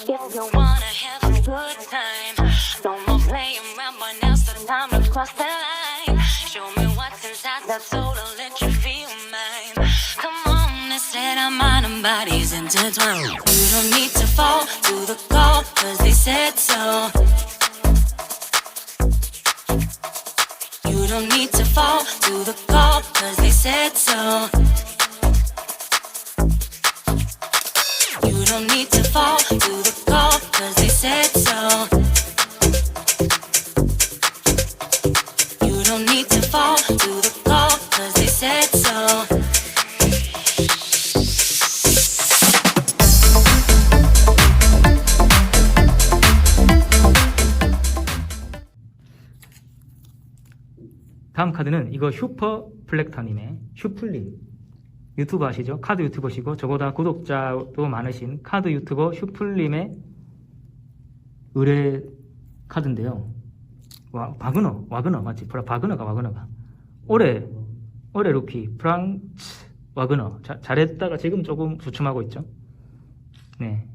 If you wanna have a good time, no more playing around, but now's the time to cross the line. Show me what's inside that soul to let you feel mine. Come on, let's let our mind and bodies intertwined. You don't need to fall to the call, cause they said so. You don't need to fall to the call, cause they said so. You don't need to fall. 다음 카드는 이거 슈퍼 플렉터님의 슈플림 유튜버 아시죠? 카드 유튜버시고 저보다 구독자도 많으신 카드 유튜버 슈플림의 의뢰 카드인데요. 와 바그너 와그너 맞지? 브라 바그너가 와그너가 올해 올해 루키 프랑츠 와그너 자, 잘했다가 지금 조금 주춤하고 있죠. 네.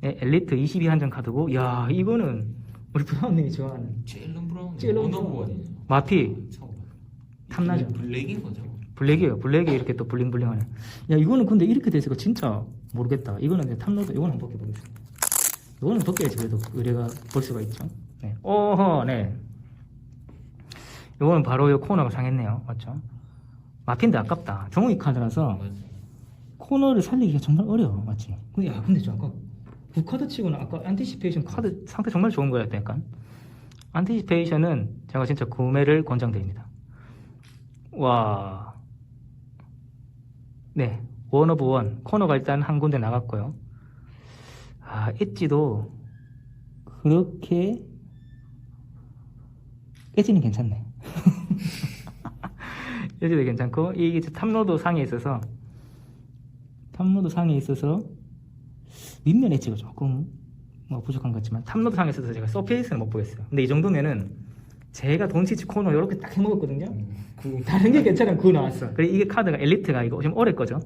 네, 엘리트 22 한정 카드고 야 이거는 우리 부사님이 좋아하는 제일런 브라운 제일런 브라운. 마피 탐나죠? 블랙인 거죠 블랙이에요. 블랙이 이렇게 또 블링블링하네. 야 이거는 근데 이렇게 돼서 진짜 모르겠다. 이거는 탐로드 이거는 한번 벗겨보겠습니다. 이거는 벗겨야지 그래도 의뢰가 볼 수가 있죠. 네. 오호 네. 이거는 바로 이 코너가 상했네요. 맞죠? 마핀데 아깝다. 종이 카드라서 맞아 코너를 살리기가 정말 어려워. 맞지? 근데 야 근데 저 아까 두 카드 치고는 아까 안티시페이션 카드 상태 정말 좋은 거였다 약간. 안티시페이션은 제가 진짜 구매를 권장드립니다. 와. 네. 원 오브 원. 코너가 일단 한 군데 나갔고요. 아, 엣지도 그렇게 엣지는 괜찮네. 엣지도 괜찮고 이게 탑로드 상에 있어서 탑로드 상에 있어서 윗면 엣지가 조금 뭐 부족한 것 같지만 탑로드 상에 있어서 제가 서페이스는 못 보겠어요. 근데 이 정도면은 제가 돈치치 코너 이렇게 딱 해먹었거든요. 그 다른 게 괜찮은 9 나왔어. 그리고 이게 카드가 엘리트가 이거 지금 올해 거죠.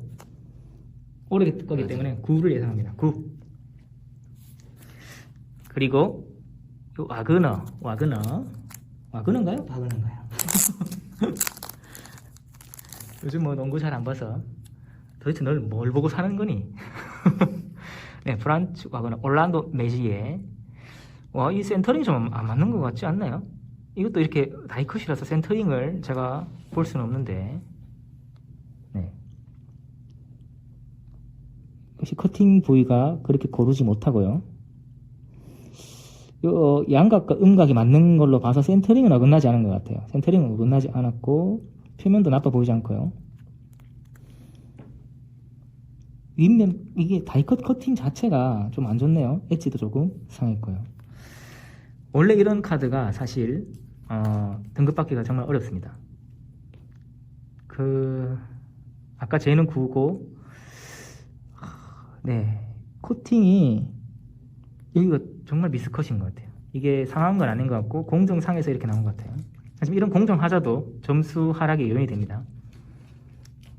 올해 거기. 때문에 9를 예상합니다. 9. 그리고 요 와그너, 와그너, 와그너인가요? 바그너인가요? 요즘 뭐 농구 잘 안 봐서 도대체 널 뭘 보고 사는 거니? 네, 프란츠 와그너, 올란도 메지에. 와, 이 센터링이 좀 안 맞는 것 같지 않나요? 이것도 이렇게 다이컷이라서 센터링을 제가 볼 수는 없는데. 네. 역시 커팅 부위가 그렇게 고르지 못하고요. 요 양각과 음각이 맞는 걸로 봐서 센터링은 어긋나지 않은 것 같아요. 센터링은 어긋나지 않았고 표면도 나빠 보이지 않고요 윗면 이게 다이컷 커팅 자체가 좀 안 좋네요 엣지도 조금 상했고요 원래 이런 카드가 사실 어, 등급 받기가 정말 어렵습니다. 그 아까 쟤는 9고 네 코팅이 여기가 정말 미스컷인 것 같아요. 이게 상한 건 아닌 것 같고 공정상에서 이렇게 나온 것 같아요. 하지만 이런 공정 하자도 점수 하락의 요인이 됩니다.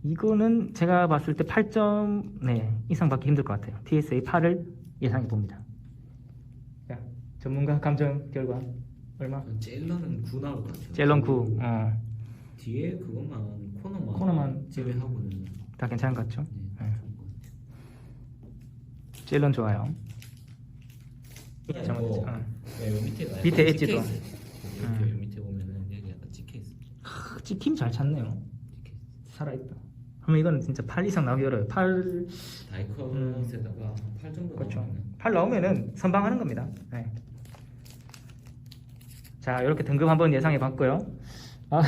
이거는 제가 봤을 때 8점 네, 이상 받기 힘들 것 같아요. TSA 8을 예상해 봅니다. 자, 전문가 감정 결과 얼마? 제일런은 9 나올 것 같아요 젤런 9. 어, 뒤에 그것만 코너만 코너만 제외하고는 다 괜찮은 것 같죠? 네, 네. 젤런 좋아요. 잠깐만, 뭐, 어. 네, 요 밑에가 약간 밑에 찍혀 엣지도. 음. 이렇게 요 밑에 보면은 여기 약간 찍혀 있어요 크, 찍힘 잘 찾네요. 살아있다. 그러면 이거는 진짜 8 이상 나오기 어려워요. 8, 다이컷에다가 8 정도 그렇죠. 나오면은 8 나오면은 선방하는 겁니다. 네. 자, 이렇게 등급 한번 예상해 봤고요. 아,